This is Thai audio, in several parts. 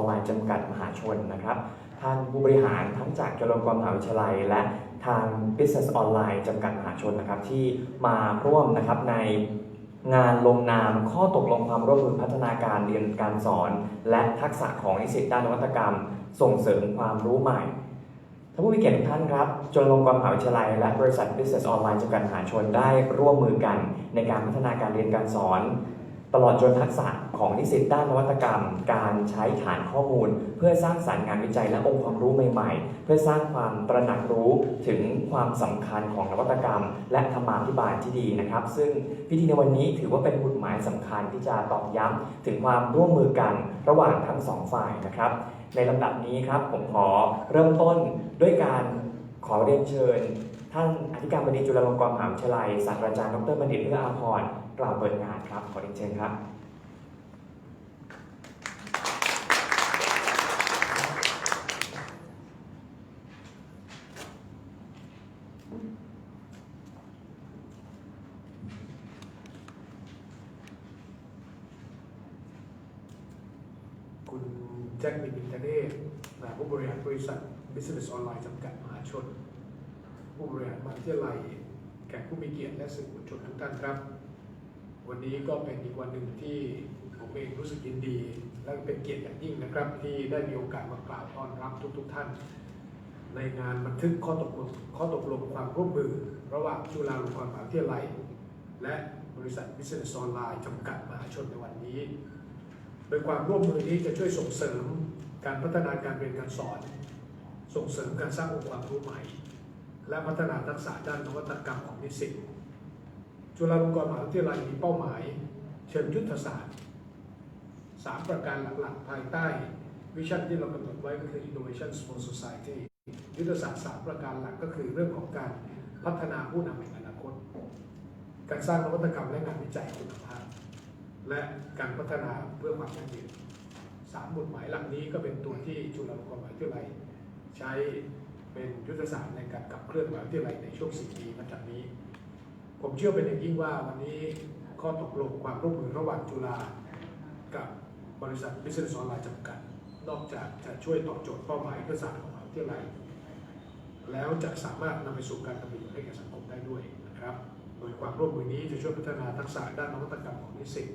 อนไลน์จำกัดมหาชนนะครับท่านผู้บริหารทั้งจากจุฬาลงกรณ์มหาวิทยาลัย และทาง Business Online จำกัดมหาชนนะครับที่มาร่วมนะครับในงานลงนามข้อตกลงความร่วมมือพัฒนาการเรียนการสอน และทักษะของนิสิตด้านนวัตกรรม ส่งเสริมความรู้ใหม่ท่านผู้มีเกียรติทุกท่านครับจุฬาลงกรณ์มหาวิทยาลัย และบริษัท Business Online จำกัดมหาชนได้ร่วมมือกัน ในการพัฒนาการเรียนการสอน ตลอดจนทักษะของนิสิตด้านนวัตกรรม การใช้ฐานข้อมูล เพื่อสร้างสรรค์งานวิจัยและองค์ความรู้ใหม่ๆ เพื่อสร้างความตระหนักรู้ถึงความสำคัญของนวัตกรรม และธรรมาภิบาลที่ดีนะครับ ซึ่งพิธีในวันนี้ถือว่าเป็นบุตหมายสำคัญที่จะตอกย้ำถึงความร่วมมือกันระหว่างทั้งสองฝ่ายนะครับ ในลำดับนี้ครับผมขอเริ่มต้นด้วยการขอเรียนเชิญท่านอธิการบดีจุฬาลงกรณ์มหาวิทยาลัยศาสตราจารย์ดรบัณฑิตเอื้ออาภร กล่าวเปิดงานครับ ขอเรียนเชิญครับคุณแจ็คมินบินเทเน่ผู้บริหารบริษัท Business Online จำกัดมหาชน ผู้บริหารมหาวิทยาลัยแขกผู้มีเกียรติและสื่อมวลชนทุกท่านครับ วันนี้ก็เป็นอีกวันหนึ่งที่ผมเองรู้สึกยินดี และเป็นเกียรติอย่างยิ่งนะครับ ที่ได้มีโอกาสมากล่าวต้อนรับทุกๆท่าน ในงานบันทึกข้อตกลงข้อตกลงความร่วมมือ ระหว่างจุฬาลงกรณ์มหาวิทยาลัย และบริษัท Business Online จำกัดมหาชนในวันนี้ โดยความร่วมมือนี้จะช่วยส่งเสริมการพัฒนาการเรียนการสอน ส่งเสริมการสร้างองค์ความรู้ใหม่ และพัฒนาทักษะด้านนวัตกรรมของนิสิต จุฬาลงกรณ์มหาวิทยาลัยมีเป้าหมาย เชิงยุทธศาสตร์ 3 ประการหลักๆ ภายใต้ วิชั่นที่เรากำหนดไว้ก็คือ Innovation for Society ยุทธศาสตร์ 3 ประการหลักก็คือเรื่องของการพัฒนาผู้นำแห่งอนาคต การสร้างนวัตกรรมและงานวิจัยคุณภาพ และการพัฒนาเพื่อความยั่งยืนสามบทหมายหลักนี้ก็เป็นตัวที่จุฬาลงกรณ์มหาวิทยาลัยใช้เป็นยุทธศาสตร์ในการขับเคลื่อนมหาวิทยาลัยในช่วงสี่ปีมาจากนี้ ผมเชื่อเป็นอย่างยิ่งว่าวันนี้ข้อตกลงความร่วมมือระหว่างจุฬากับบริษัท Business Online จำกัด นอกจากจะช่วยตอบโจทย์เป้าหมายยุทธศาสตร์ของมหาวิทยาลัยแล้วจะสามารถนำไปสู่การดำเนินให้แก่สังคมได้ด้วยนะครับ โดยความร่วมมือนี้จะช่วยพัฒนาทักษะด้านนวัตกรรมของนิสิต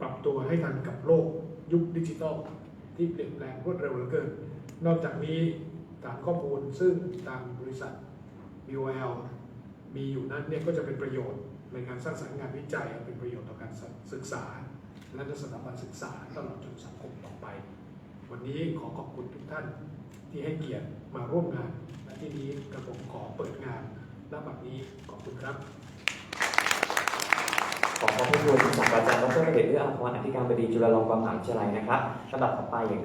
ปรับตัวให้ทันกับโลกยุคดิจิทัลที่เปลี่ยนแปลงรวดเร็วเหลือเกิน นอกจากนี้ฐานข้อมูลซึ่งทางบริษัท BOL มีอยู่นั้นเนี่ยก็จะเป็นประโยชน์ในการสร้างสรรค์งานวิจัย เป็นประโยชน์ต่อการศึกษา และสถาบันศึกษาตลอดจนสังคมต่อไป วันนี้ขอขอบคุณทุกท่านที่ให้เกียรติมาร่วมงาน และที่นี้กระผมขอเปิดงานณบัดนี้ขอบคุณครับ ขอขอบพระคุณศาสตราจารย์ดรบัณฑิตเอื้ออาภรณ์อธิการบดีจุฬาลงกรณ์มหาวิทยาลัยนะครับลำดับต่อไปอย่าง